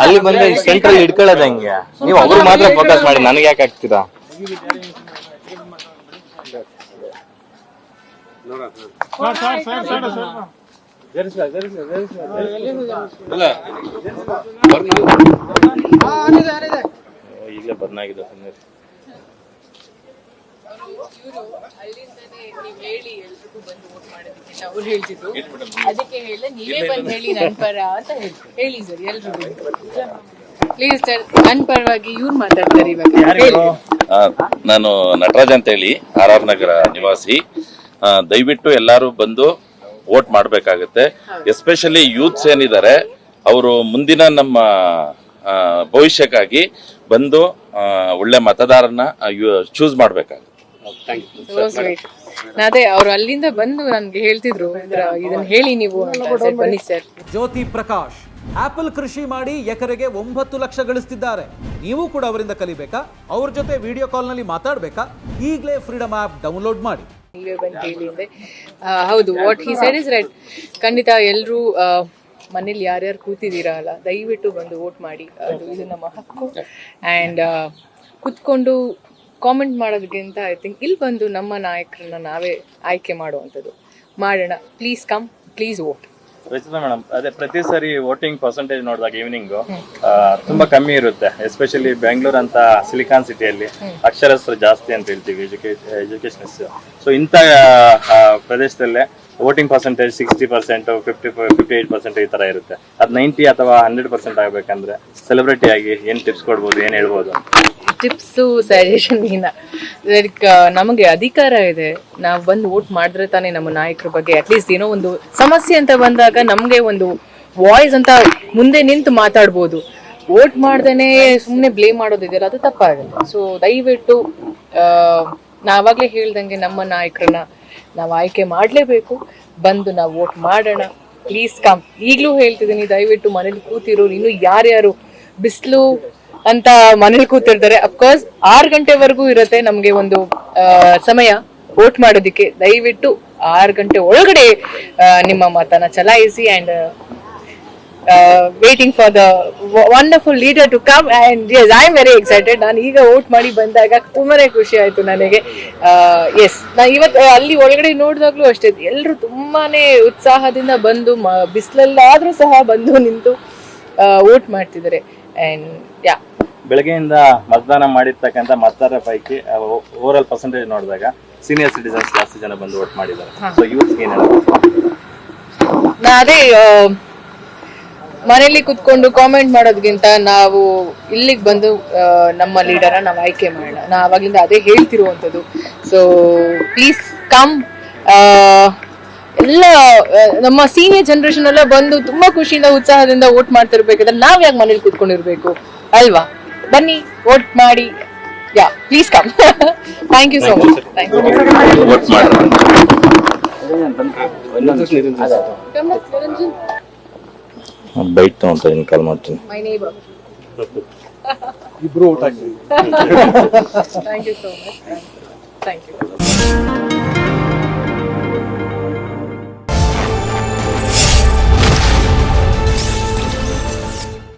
ಅಲ್ಲಿ ಬಂದ್ರೆ ಸೆಂಟ್ರಲ್ ಇಟ್ಕೊಳ್ಳೋದ ಹೆಂಗೆ? ನೀವು ಅವ್ರು ಮಾತ್ರ ಫೋಕಸ್ ಮಾಡಿ ನನಗೆ ಯಾಕೆ ಹಾಕ್ತೀರಾ? ಈಗಲೇ ಬದನಾಗಿದೆ ಸುಮ್ಮನೆ ಅಲ್ಲಿಂದನೇ ನೀವು ಹೇಳಿ ಎಲ್ರಿಗೂ ಬಂದು ವೋಟ್ ಮಾಡೋದಕ್ಕೆ ಅಂತ ಅವ್ರು ಹೇಳ್ತಿದ್ರು ಅದಕ್ಕೆ ಹೇಳ ನೀವೇ ಬಂದು ಹೇಳಿ ನನ್ ಪರ ಅಂತ ಹೇಳಿ ಹೇಳಿ ಸರ್ ಎಲ್ರಿಗೂ. ಪ್ಲೀಸ್ ಸರ್ ನನ್ ಪರವಾಗಿ ಇವ್ರು ಮಾತಾಡ್ತಾರೆ ಇವಾಗ. ಹೇಳಿ. ನಾನು ನಟರಾಜ್ ಅಂತ ಹೇಳಿ ಆರ್ ಆರ್ ನಗರ ನಿವಾಸಿ. ದಯವಿಟ್ಟು ಎಲ್ಲರೂ ಬಂದು ವೋಟ್ ಮಾಡಬೇಕಾಗುತ್ತೆ. ಎಸ್ಪೆಷಲಿ ಯೂತ್ಸ್ ಏನಿದ್ದಾರೆ ಅವರು ಮುಂದಿನ ನಮ್ಮ ಭವಿಷ್ಯಕ್ಕಾಗಿ ಬಂದು ಒಳ್ಳೆ ಮತದಾರನ ಚೂಸ್ ಮಾಡಬೇಕಾಗುತ್ತೆ. ಅದೇ ಅವ್ರು ಅಲ್ಲಿಂದ ಬಂದು ನನ್ಗೆ ಹೇಳ್ತಿದ್ರು ಇದ್ರ- ಇದನ್ನ ಹೇಳಿ ನೀವು ಬನ್ನಿ ಸರ್. ಜ್ಯೋತಿ ಪ್ರಕಾಶ್ ಆಪಲ್ ಕೃಷಿ ಮಾಡಿ ಎಕರೆಗೆ ಒಂಬತ್ತು ಲಕ್ಷ ಗಳಿಸ್ತಿದ್ದಾರೆ. ನೀವು ಕೂಡ ಅವರಿಂದ ಕಲಿಬೇಕಾ? ಅವ್ರ ಜೊತೆ ವಿಡಿಯೋ ಕಾಲ್ನಲ್ಲಿ ಮಾತಾಡಬೇಕಾ? ಈಗಲೇ ಫ್ರೀಡಮ್ ಆಪ್ ಡೌನ್ಲೋಡ್ ಮಾಡಿ. ನೀವೇ ಬಂದು ಹೇಳಿ ಅಂದ್ರೆ ಆ, ಹೌದು what he said is right ಖಂಡಿತ ಎಲ್ಲರೂ ಮನೇಲಿ ಯಾರ್ಯಾರು ಕೂತಿದ್ದೀರಾ ಅಲ್ಲ ದಯವಿಟ್ಟು ಬಂದು ವೋಟ್ ಮಾಡಿ. ಅದು ಇದು ನಮ್ಮ ಹಕ್ಕು. ಆ್ಯಂಡ್ ಕುತ್ಕೊಂಡು ಕಾಮೆಂಟ್ ಮಾಡೋದಕ್ಕಿಂತ ಐ ಥಿಂಕ್ ಇಲ್ಲಿ ಬಂದು ನಮ್ಮ ನಾಯಕರನ್ನ ನಾವೇ ಆಯ್ಕೆ ಮಾಡುವಂಥದ್ದು. ಮಾಡೋಣ please come please vote Rachita madam ಅದೇ ಪ್ರತಿ ಸರಿ ವೋಟಿಂಗ್ ಪರ್ಸೆಂಟೇಜ್ ನೋಡಿದಾಗ ಈವ್ನಿಂಗ್ ತುಂಬಾ ಕಮ್ಮಿ ಇರುತ್ತೆ. ಎಸ್ಪೆಷಲಿ ಬೆಂಗಳೂರು ಅಂತ ಸಿಲಿಕಾನ್ ಸಿಟಿಯಲ್ಲಿ ಅಕ್ಷರಸ್ಥರು ಜಾಸ್ತಿ ಅಂತ ಹೇಳ್ತೀವಿ ಎಜುಕೇಶನ್ ಸೊ ಇಂಥ ಪ್ರದೇಶದಲ್ಲೇ voting percentage sixty percent fifty fifty eight percent ಈ ತರ ಇರುತ್ತೆ. ಅದು ನೈಂಟಿ ಅಥವಾ ಹಂಡ್ರೆಡ್ ಪರ್ಸೆಂಟ್ ಆಗಬೇಕಂದ್ರೆ ಸೆಲೆಬ್ರಿಟಿ ಆಗಿ ಏನ್ ಟಿಪ್ಸ್ ಕೊಡ್ಬೋದು ಏನ್ ಹೇಳ್ಬೋದು ಟಿಪ್ಸು ಸಜೆಷನ್ ಲೈಕ್ ನಮಗೆ ಅಧಿಕಾರ ಇದೆ. ನಾವು ಬಂದು ವೋಟ್ ಮಾಡಿದ್ರೆ ತಾನೇ ನಮ್ಮ ನಾಯಕರ ಬಗ್ಗೆ ಅಟ್ಲೀಸ್ಟ್ ಏನೋ ಒಂದು ಸಮಸ್ಯೆ ಅಂತ ಬಂದಾಗ ನಮಗೆ ಒಂದು ವಾಯ್ಸ್ ಅಂತ ಮುಂದೆ ನಿಂತು ಮಾತಾಡ್ಬೋದು. ವೋಟ್ ಮಾಡ್ದೇನೆ ಸುಮ್ಮನೆ ಬ್ಲೇಮ್ ಮಾಡೋದಿದೆಯಲ್ಲ ಅದು ತಪ್ಪಾಗುತ್ತೆ. ಸೊ ದಯವಿಟ್ಟು ನಾವಾಗಲೇ ಹೇಳ್ದಂಗೆ ನಮ್ಮ ನಾಯಕರನ್ನ ನಾವು ಆಯ್ಕೆ ಮಾಡಲೇಬೇಕು. ಬಂದು ನಾವು ವೋಟ್ ಮಾಡೋಣ. ಪ್ಲೀಸ್ ಕಮ್ ಈಗಲೂ ಹೇಳ್ತಿದ್ದೀನಿ, ದಯವಿಟ್ಟು ಮನೇಲಿ ಕೂತಿರೋರು, ಇನ್ನು ಯಾರ್ಯಾರು ಬಿಸಿಲು ಅಂತ ಮನೇಲಿ ಕೂತಿರ್ತಾರೆ. ಅಫ್ಕೋರ್ಸ್ ಆರು ಗಂಟೆವರೆಗೂ ಇರುತ್ತೆ ನಮಗೆ ಒಂದು ಸಮಯ ವೋಟ್ ಮಾಡೋದಿಕ್ಕೆ. ದಯವಿಟ್ಟು ಆರು ಗಂಟೆ ಒಳಗಡೆ ನಿಮ್ಮ ಮತನ ಚಲಾಯಿಸಿ and waiting for the wonderful leader to come and yes I am very excited ನಾನು ಈಗ ವೋಟ್ ಮಾಡಿ ಬಂದಾಗ ತುಂಬಾನೇ ಖುಷಿ ಆಯ್ತು ನನಗೆ. ಎಸ್ ನಾ ಇವತ್ತು, ಅಲ್ಲಿ ಒಳಗಡೆ ನೋಡಿದಾಗ್ಲೂ ಅಷ್ಟೇ. ಎಲ್ಲರೂ ತುಂಬಾನೇ ಉತ್ಸಾಹದಿಂದ ಬಂದು ಬಿಸಿಲಲ್ಲಾದ್ರೂ ಸಹ ಬಂದು ನಿಂತು ವೋಟ್ ಮಾಡ್ತಿದ್ದಾರೆ. ಯಾ ಬೆಳಗ್ಗೆಯಿಂದ ಮತದಾನ ಮಾಡಿರ್ತಕ್ಕಂಥ ಮತದಾರರ ಪೈಕಿ ಓವರ್ ಆಲ್ ಪರ್ಸೆಂಟೇಜ್ ನೋಡಿದಾಗ ಸೀನಿಯರ್ ಸಿಟಿಸನ್ಸ್ ಜಾಸ್ತಿ ಜನ ಬಂದು ವೋಟ್ ಮಾಡಿದ್ದಾರೆ. ಸೊ ಯೂತ್ ಏನ್ ನಾ ಅದೇ ಮನೇಲಿ ಕುತ್ಕೊಂಡು ಕಾಮೆಂಟ್ ಮಾಡೋದ್ಗಿಂತ ನಾವು ಇಲ್ಲಿಗೆ ಬಂದು ನಮ್ಮ ಲೀಡರ ನಾವು ಆಯ್ಕೆ ಮಾಡೋಣ. ನಾ ಅವಾಗಿಂದ ಅದೇ ಹೇಳ್ತಿರುವಂಥದ್ದು. ಸೊ ಪ್ಲೀಸ್ ಕಮ್ ಎಲ್ಲ ನಮ್ಮ ಸೀನಿಯರ್ ಜನರೇಷನ್ ಎಲ್ಲ ಬಂದು ತುಂಬಾ ಖುಷಿಯಿಂದ ಉತ್ಸಾಹದಿಂದ ವೋಟ್ ಮಾಡ್ತಿರ್ಬೇಕಾದ್ರೆ ನಾವ್ ಯಾಕೆ ಮನೇಲಿ ಕುತ್ಕೊಂಡಿರ್ಬೇಕು? ಅಲ್ವಾ? ಬನ್ನಿ ವೋಟ್ ಮಾಡಿ ಯಾ please come thank you so much thank you vote ಮಾಡಿ ಬೈಟ್ ತಗೊಂತ ಕಾಲ್ ಮಾಡ್ತೀನಿ ಮೈ ನೇಬರ್ ಇಬ್ರು ಊಟ Thank you so much. Thank you.